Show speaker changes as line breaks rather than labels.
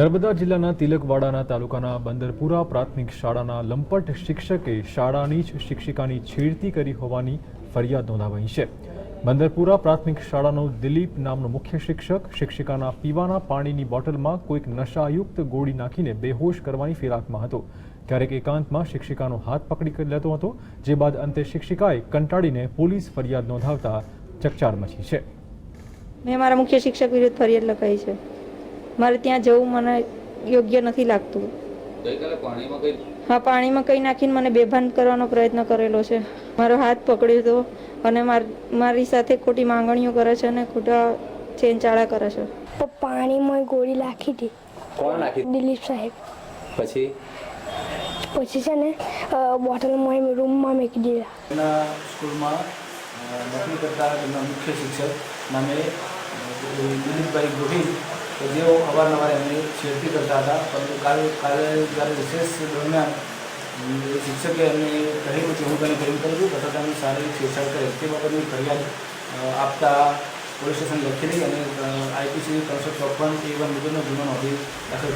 નર્મદા જિલ્લાના તિલકવાડાના તાલુકાના બંદરપુરા પ્રાથમિક શાળાના લંપટ શિક્ષકે શાળાની જ શિક્ષિકાની છેડતી કરી હોવાની ફરિયાદ નોંધાવાઈ છે. બંદરપુરા પ્રાથમિક શાળાનો દિલીપ નામનો મુખ્ય શિક્ષક શિક્ષિકાના પીવાના પાણીની બોટલમાં કોઈક નશાયુક્ત ગોળી નાખીને બેહોશ કરવાની ફિરાકમાં હતો. ક્યારેક એકાંતમાં શિક્ષિકાનો હાથ પકડી લેતો હતો, જે બાદ અંતે શિક્ષિકાએ કંટાળીને પોલીસ ફરિયાદ નોંધાવતા ચકચાર મચી છે.
મેં મારા મુખ્ય શિક્ષક વિરુદ્ધ ફરિયાદ લખાઈ છે. મારે ત્યાં જવું મને યોગ્ય નથી લાગતું.
ગઈકાલે પાણીમાં કઈ
હા પાણીમાં કંઈ નાખીને મને બેભાન કરવાનો પ્રયત્ન કરેલો છે. મારો હાથ પકડ્યો હતો અને માર- મારી સાથે ખોટી માંગણીઓ કરે છે અને ખોટા ચેનચાળા કરે છે.
તો પાણીમાં ગોળી નાખી હતી.
કોણ નાખી?
દિલીપ સાહેબ.
પછી?
પછી છે ને બોટલમાં રૂમમાં મૂકી દીધા.
એના સ્કૂલમાં નોકરી કરતા મુખ્ય શિક્ષક નામે દિલીપભાઈ ગોહિલ કે જેઓ અવારનવાર એમની છેડતી કરતા હતા, પરંતુ કાલે કાલે જ્યારે વિશેષ દરમિયાન શિક્ષકે એમને કહ્યું કે હું તને પ્રેમ કરું છું, તથા તેમની શારીરિક છેડછાડ કરે, તે બાબતની ફરિયાદ આપતા પોલીસ સ્ટેશન લખેલી અને આઈપીસી ત્રણસો ચોપન એ વન મુજબનો ગુનો નોંધી દાખલ